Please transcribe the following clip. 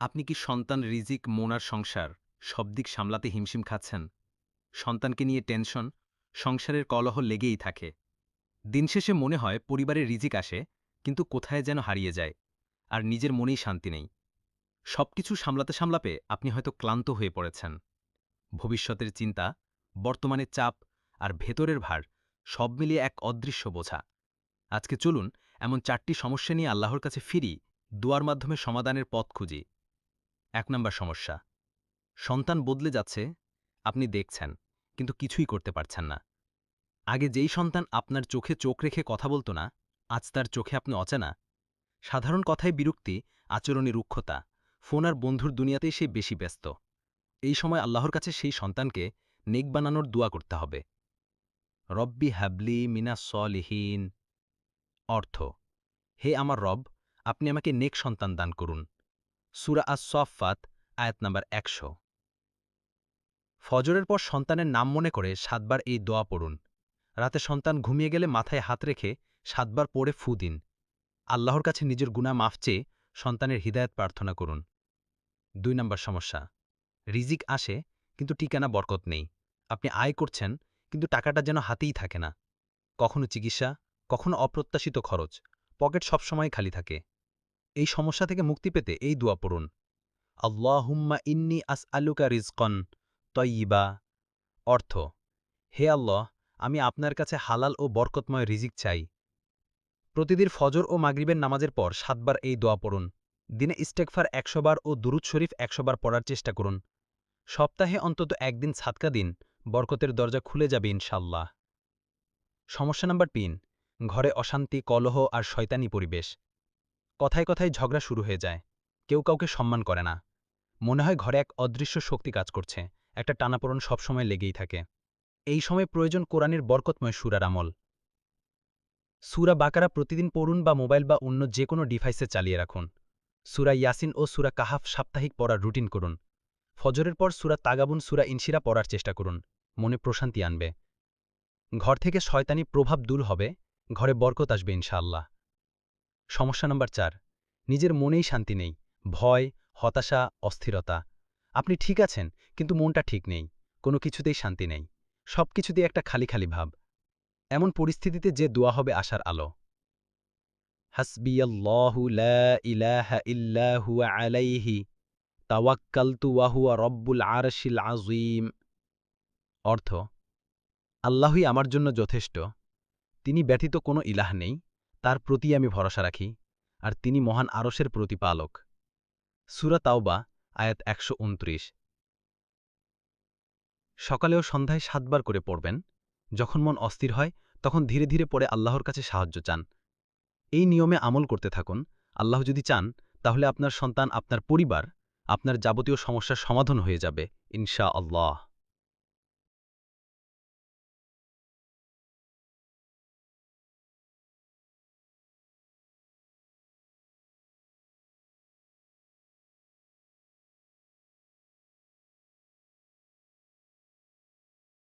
আপনি কি সন্তান রিজিক, মোনার সংসার, সব দিক সামলাতে হিমশিম খাচ্ছেন? সন্তানকে নিয়ে টেনশন, সংসারের কলহ লেগেই থাকে। দিনশেষে মনে হয় পরিবারের রিজিক আসে, কিন্তু কোথায় যেন হারিয়ে যায়, আর নিজের মনেই শান্তি নেই। সবকিছু সামলাতে সামলাপে আপনি হয়তো ক্লান্ত হয়ে পড়েছেন। ভবিষ্যতের চিন্তা, বর্তমানে চাপ আর ভেতরের ভার সব মিলিয়ে এক অদৃশ্য বোঝা। আজকে চলুন এমন চারটি সমস্যা নিয়ে আল্লাহর কাছে ফিরি, দুয়ার মাধ্যমে সমাধানের পথ খুঁজি। এক নম্বর সমস্যা। সন্তান বদলে যাচ্ছে, আপনি দেখছেন, কিন্তু কিছুই করতে পারছেন না। আগে যেই সন্তান আপনার চোখে চোখ রেখে কথা বলতো না, আজ তার চোখে আপনি অচেনা। সাধারণ কথায় বিরক্তি, আচরণে রুক্ষতা, ফোন আর বন্ধুর দুনিয়াতেই সে বেশি ব্যস্ত। এই সময় আল্লাহর কাছে সেই সন্তানকে নেক বানানোর দোয়া করতে হবে। রব্বি হ্যাবলি মিনা সলিহীন। অর্থ, হে আমার রব, আপনি আমাকে নেক সন্তান দান করুন। সুরা আস সফাত আয়াত নাম্বার একশো। ফজরের পর সন্তানের নাম মনে করে সাতবার এই দোয়া পড়ুন। রাতে সন্তান ঘুমিয়ে গেলে মাথায় হাত রেখে সাতবার পড়ে ফু দিন। আল্লাহর কাছে নিজের গুণা মাফ চেয়ে সন্তানের হৃদায়ত প্রার্থনা করুন। দুই নম্বর সমস্যা, রিজিক আসে কিন্তু ঠিকানা বরকত নেই। আপনি আয় করছেন কিন্তু টাকাটা যেন হাতেই থাকে না। কখনো চিকিৎসা, কখনো অপ্রত্যাশিত খরচ, পকেট সবসময় খালি থাকে। এই সমস্যা থেকে মুক্তি পেতে এই দোয়া পড়ুন। আল্লাহুম্মা ইন্নি আস আলুকা রিজকন তয়িবা। অর্থ, হে আল্লাহ, আমি আপনার কাছে হালাল ও বরকতময় রিজিক চাই। প্রতিদিন ফজর ও মাগরিবের নামাজের পর সাতবার এই দোয়া পড়ুন। দিনে ইস্টেকফার একশোবার ও দুরুদ শরীফ একশোবার পড়ার চেষ্টা করুন। সপ্তাহে অন্তত একদিন ছাতকা দিন, বরকতের দরজা খুলে যাবে ইনশাল্লাহ সমস্যা নাম্বার তিন, ঘরে অশান্তি, কলহ আর শয়তানি পরিবেশ। কথায় কথায় ঝগড়া শুরু হয়ে যায়। কেউ কাউকে সম্মান করে না। মনে হয় ঘরে এক অদৃশ্য শক্তি কাজ করছে। একটা টানাপোড়ন সবসময় লেগেই থাকে। এই সময় প্রয়োজন কোরআনের বরকতময় সুরার আমল। সুরা বাকারা প্রতিদিন পড়ুন বা মোবাইল বা অন্য যে কোনো ডিভাইসে চালিয়ে রাখুন। সুরা ইয়াসিন ও সুরা কাহাফ সাপ্তাহিক পড়ার রুটিন করুন। ফজরের পর সুরা তাগাবুন, সুরা ইনশিরা পড়ার চেষ্টা করুন। মনে প্রশান্তি আনবে। ঘর থেকে শয়তানি প্রভাব দূর হবে। ঘরে বরকত আসবে ইনশাআল্লাহ। সমস্যা নম্বর চার, নিজের মনেই শান্তি নেই, ভয়, হতাশা, অস্থিরতা। আপনি ঠিক আছেন, কিন্তু মনটা ঠিক নেই, কোনো কিছুতেই শান্তি নেই, সব কিছুতেই একটা খালি খালি ভাব। এমন পরিস্থিতিতে যে দোয়া হবে আশার আলো। হাসবিয়াল্লাহু লা ইলাহা ইল্লাহু আলাইহি, তাওয়াক্কালতু ওয়াহুয়া রব্বুল অর্থ, আল্লাহই আমার জন্য যথেষ্ট, তিনি ব্যতীত কোনো ইলাহ নেই। তার প্রতি আমি ভরসা রাখি, আর তিনি মহান আরসের প্রতিপালক। সুরা তাওবা, আয়াত একশো সকালে ও সন্ধ্যায় সাতবার করে পড়বেন। যখন মন অস্থির হয়, তখন ধীরে ধীরে পড়ে আল্লাহর কাছে সাহায্য চান। এই নিয়মে আমল করতে থাকুন। আল্লাহ যদি চান, তাহলে আপনার সন্তান, আপনার পরিবার, আপনার যাবতীয় সমস্যার সমাধান হয়ে যাবে ইনশা আল্লাহ